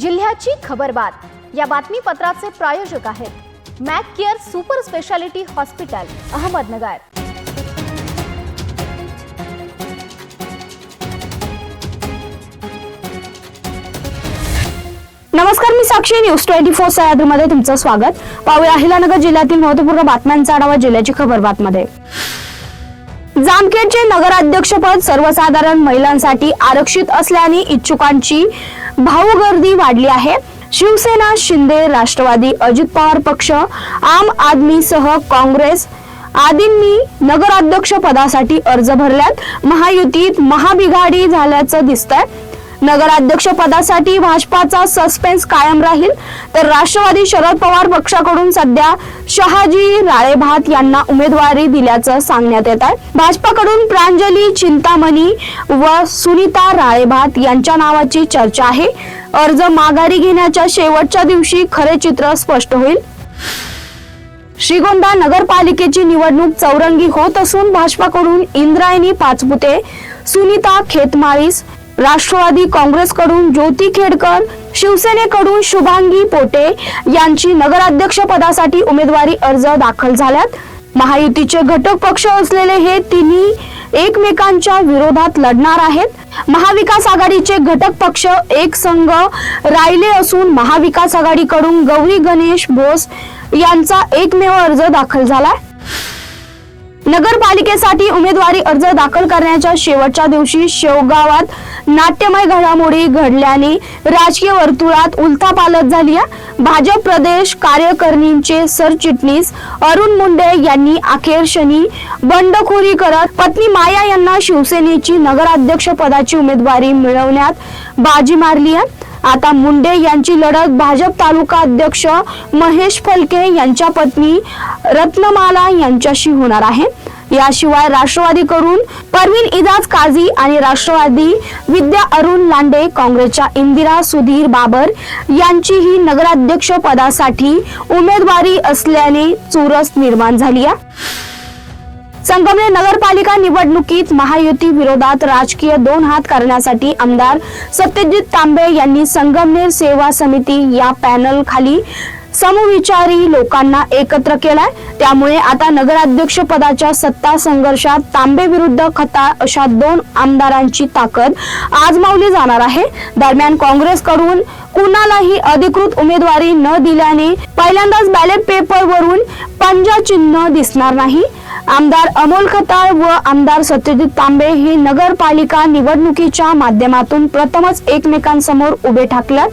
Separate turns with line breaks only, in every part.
जिल्ह्याची खबरबात या बातमीपत्राचे प्रायोजक आहेत Mac Care super speciality hospital Ahmednagar.
नमस्कार मी साक्षी. न्यूज ट्वेंटी फोर सह्याद्रीमध्ये तुमचं स्वागत. पाहूया अहिलानगर जिल्ह्यातील महत्त्वपूर्ण बातम्यांचा आढावा जिल्ह्याची खबर बातमध्ये. जामखेडचे नगराध्यक्षपद सर्वसाधारण महिलांसाठी आरक्षित असल्याने इच्छुकांची भाऊगर्दी वाढली आहे. शिवसेना शिंदे राष्ट्रवादी अजित पवार पक्ष आम आदमीसह काँग्रेस आदींनी नगराध्यक्ष पदासाठी अर्ज भरल्यात. महायुतीत महाबिघाडी झाल्याचं दिसतंय. नगराध्यक्ष पदासाठी भाजपाचा सस्पेन्स कायम राहील. तर राष्ट्रवादी शरद पवार पक्षाकडून सध्या शहाजी राळेभात यांना उमेदवारी दिल्याचं सांगण्यात येत आहे. भाजपाकडून प्रांजली चिंतामणी व सुनीता राळेभात यांच्या नावाची चर्चा आहे. अर्ज माघारी घेण्याच्या शेवटच्या दिवशी खरे चित्र स्पष्ट होईल. श्रीगोंदा नगरपालिकेची निवडणूक चौरंगी होत असून भाजपाकडून इंद्रायणी पाचपुते सुनीता खेतमाळीस राष्ट्रवादी काँग्रेसकडून ज्योती खेडकर शिवसेनेकडून शुभांगी पोटे यांची नगराध्यक्ष पदासाठी उमेदवारी अर्ज दाखल झाल्यात. महायुतीचे घटक पक्ष असलेले हे तिन्ही एकमेकांच्या विरोधात लढणार आहेत. महाविकास आघाडीचे घटक पक्ष एक संघ राहिले असून महाविकास आघाडीकडून गौरी गणेश बोस यांचा एकमेव अर्ज दाखल झालाय. नगरपालिकेसाठी उमेदवारी अर्ज दाखल करण्याच्या शेवटच्या दिवशी शेवगावात नाट्यमय घडामोडी घडल्याने राजकीय वर्तुळात उलथापालट झाली भाजप प्रदेश कार्यकारिणीचे सरचिटणीस अरुण मुंडे यांनी अखेर शनी बंडखोरी करत पत्नी माया यांना शिवसेनेची नगराध्यक्ष पदाची उमेदवारी मिळवण्यात बाजी मारली आहे. आता मुंडे यांची लढत भाजप तालुका अध्यक्ष महेश फलके यांच्या पत्नी रत्नमाला यांच्याशी होणार आहे. याशिवाय राष्ट्रवादी करून परवीन इजाज काझी आणि राष्ट्रवादी विद्या अरुण लांडे काँग्रेसच्या इंदिरा सुधीर बाबर यांचीही नगराध्यक्ष पदासाठी उमेदवारी असल्याने चुरस निर्माण झाली आहे. संगमनेर नगरपालिका निवडणुकीत महायुती विरोधात राजकीय दोन हात करण्यासाठी आमदार सत्यजित तांबे यांनी संगमनेर सेवा समिती या पॅनल खाली समविचारी लोकांना एकत्र केलाय. त्यामुळे आता नगराध्यक्ष पदाच्या सत्ता संघर्षात तांबे विरुद्ध खता अशा दोन आमदारांची ताकद आजमावली जाणार आहे. दरम्यान काँग्रेसकडून कुणालाही अधिकृत उमेदवारी न दिल्याने पहिल्यांदाच बॅलेट पेपर वरून पंजा चिन्ह दिसणार नाही. आमदार अमोल खताळ व आमदार सत्यजित तांबे हे नगरपालिका निवडणुकीच्या माध्यमातून प्रथमच एकमेकांसमोर उभे ठाकल्यात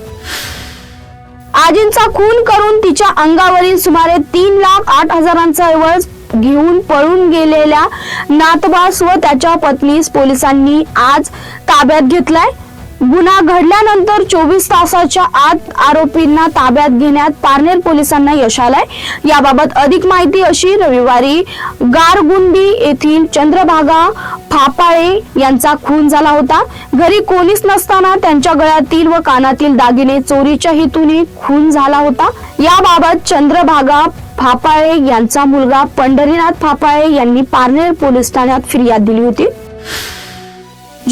आजींचा खून करून तिच्या अंगावरील सुमारे तीन लाख आठ हजारांचा ऐवज घेऊन पळून गेलेल्या नातबास व त्याच्या पत्नीस पोलिसांनी आज ताब्यात घेतलाय. गुन्हा घडल्यानंतर चोवीस तासाच्या आत आरोपींना ताब्यात घेण्यात पारनेर पोलिसांना यश आलंय. याबाबत अधिक माहिती अशी रविवारी गारगुंडी येथील चंद्रभागा फापाळे यांचा खून झाला होता. घरी कोणीच नसताना त्यांच्या गळ्यातील व कानातील दागिने चोरीच्या हेतूने खून झाला होता. याबाबत चंद्रभागा फापाळे यांचा मुलगा पंढरीनाथ फापाळे यांनी पारनेर पोलीस ठाण्यात फिर्याद दिली होती.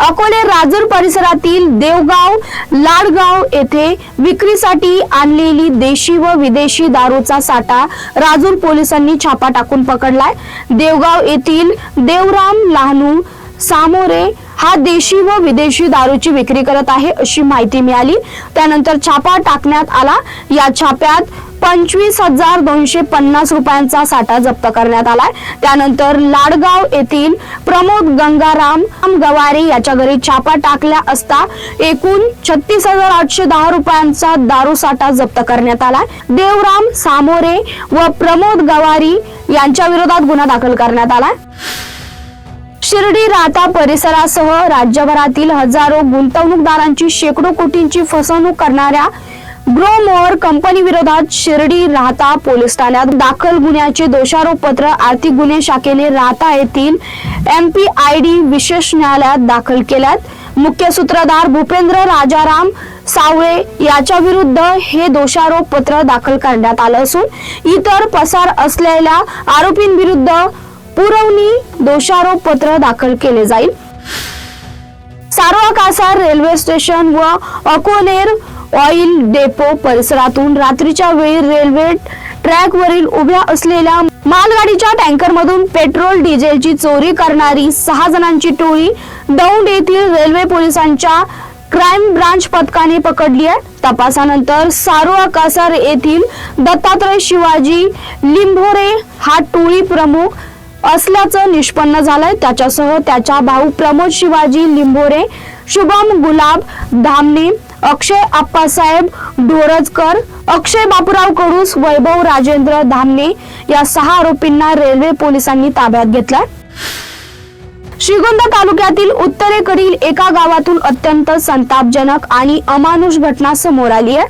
अकोले राजूर परिसरातील देवगाव लाडगाव येथे विक्रीसाठी आणलेली देशी व विदेशी दारूचा साठा राजूर पोलिसांनी छापा टाकून पकडलाय. देवगाव येथील देवराम लहानू सामोरे हा देशी व विदेशी दारूची विक्री करत आहे अशी माहिती मिळाली. त्यानंतर छापा टाकण्यात आला. या छाप्यात पंचवीस हजार दोनशे पन्नास रुपयांचा साठा जप्त करण्यात आलाय. त्यानंतर लाडगाव येथील प्रमोद गंगाराम गवारी याच्या घरी छापा टाकल्या असता एकूण छत्तीस हजार आठशे दहा रुपयांचा दारू साठा जप्त करण्यात आलाय. देवराम सामोरे व प्रमोद गवारी यांच्या विरोधात गुन्हा दाखल करण्यात आलाय. शिर्डी राहता परिसरासह राज्यभरातील हजारो गुंतवणूकदारांची शेकडो कोटींची फसवणूक करणाऱ्या ग्रो मोअर कंपनी विरोधात शिर्डी राहता पोलीस ठाण्यात. दाखल गुन्ह्याचे दोषारोप पत्र आर्थिक गुन्हे शाखेने राहता येथील एम पी आय डी विशेष न्यायालयात दाखल केल्यात. मुख्य सूत्रधार भूपेंद्र राजाराम सावळे याच्या विरुद्ध हे दोषारोप पत्र दाखल करण्यात आलं असून इतर पसार असलेल्या आरोपींविरुद्ध पुरवणी दोषारोप पत्र दाखल केले जाईल. सारोळा कासार रेल्वे स्टेशन व अकोनेर ऑइल डेपो परिसरातून रात्रीच्या वेळी रेल्वे ट्रॅकवरील उभ्या असलेल्या मालगाडीच्या टँकरमधून पेट्रोल डिझेलची चोरी करणारी सहा जणांची टोळी दौंड येथील रेल्वे पोलिसांच्या क्राईम ब्रांच पथकाने पकडली आहे. तपासानंतर सारोळा कासार येथील दत्तात्रय शिवाजी लिंभोरे हा टोळी प्रमुख असल्याचं निष्पन्न झालंय. त्याच्यासह त्याच्या भाऊ प्रमोद शिवाजी लिंबोरे शुभम गुलाब धामणे अक्षय आप्पासाहेब ढोरजकर अक्षय बापूराव कडूस वैभव राजेंद्र धामणे या सहा आरोपींना रेल्वे पोलिसांनी ताब्यात घेतलाय. श्रीगोंदा तालुक्यातील उत्तरेकडील एका गावातून अत्यंत संतापजनक आणि अमानुष घटना समोर आली आहे.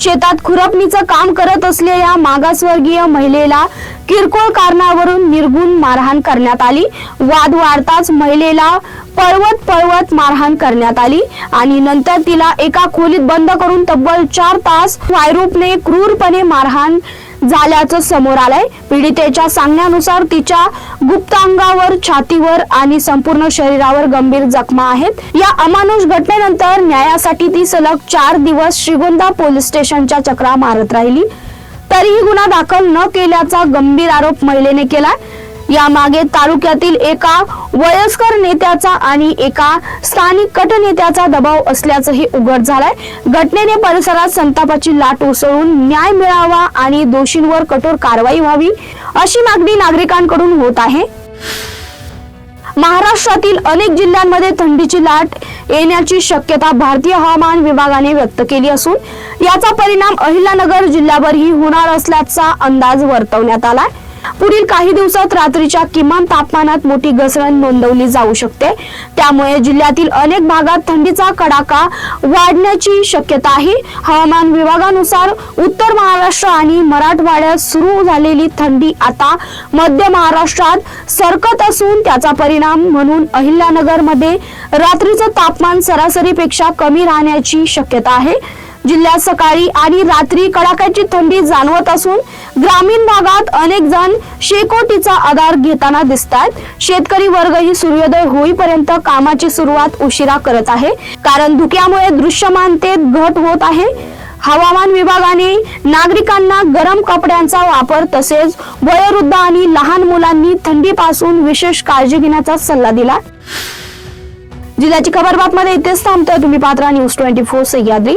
शेतात खुरपणीचं काम करत असलेल्या मागासवर्गीय महिलेला किरकोळ कारणावरून निर्गुण मारहाण करण्यात आली. वाद वाढताच महिलेला पळवत पळवत मारहाण करण्यात आली आणि नंतर तिला एका खोलीत बंद करून तब्बल चार तास वायरूपने क्रूरपणे मारहाण झाल्याचं समोर आलंय. पीडितेच्या सांगण्यानुसार तिच्या गुप्तांगावर छातीवर आणि संपूर्ण शरीरावर गंभीर जखमा आहेत. या अमानुष घटनेनंतर न्यायासाठी ती सलग चार दिवस श्रीगोंदा पोलीस स्टेशनच्या चक्रा मारत राहिली. तरीही गुन्हा दाखल न केल्याचा गंभीर आरोप महिलेने केला यामागे तालुक्यातील एका वयस्कर नेत्याचा आणि एका स्थानिक कट नेत्याचा दबाव असल्याचंही उघड झालंय. घटनेने परिसरात संतापाची लाट उसळून न्याय मिळावा आणि दोषींवर कठोर कारवाई व्हावी अशी मागणी नागरिकांकडून होत आहे. महाराष्ट्रातील अनेक जिल्ह्यांमध्ये थंडीची लाट येण्याची शक्यता भारतीय हवामान विभागाने व्यक्त केली असून याचा परिणाम अहिल्यानगर जिल्ह्यावरही होणार असल्याचा अंदाज वर्तवण्यात आलाय. पुढील काही दिवसात रात्रीच्या किमान तापमानात मोठी घसरण नोंदवली जाऊ शकते. त्यामुळे जिल्ह्यातील अनेक भागात थंडीचा कडाका वाढण्याची शक्यता आहे हवामान विभागानुसार उत्तर महाराष्ट्र आणि मराठवाड्यात सुरू झालेली थंडी आता मध्य महाराष्ट्रात सरकत असून त्याचा परिणाम म्हणून अहिल्यानगरमध्ये रात्रीचं तापमान सरासरीपेक्षा कमी राहण्याची शक्यता आहे. जिल्ह्यात सकाळी आणि रात्री कडाक्याची थंडी जाणवत असून ग्रामीण भागात अनेक जण शेकोटीचा आधार घेताना दिसतात शेतकरी वर्ग ही सूर्योदय होईपर्यंत कामाची सुरुवात उशिरा करत आहे. कारण धुक्यामुळे दृश्यमानतेत घट होत आहे. हवामान विभागाने नागरिकांना गरम कपड्यांचा वापर तसेच वयोवृद्ध आणि लहान मुलांनी थंडीपासून विशेष काळजी घेण्याचा सल्ला दिला. जिल्ह्याची खबर बातमध्ये इथेच थांबतोय. तुम्ही पात्रा न्यूज ट्वेंटी फोर सह्याद्री.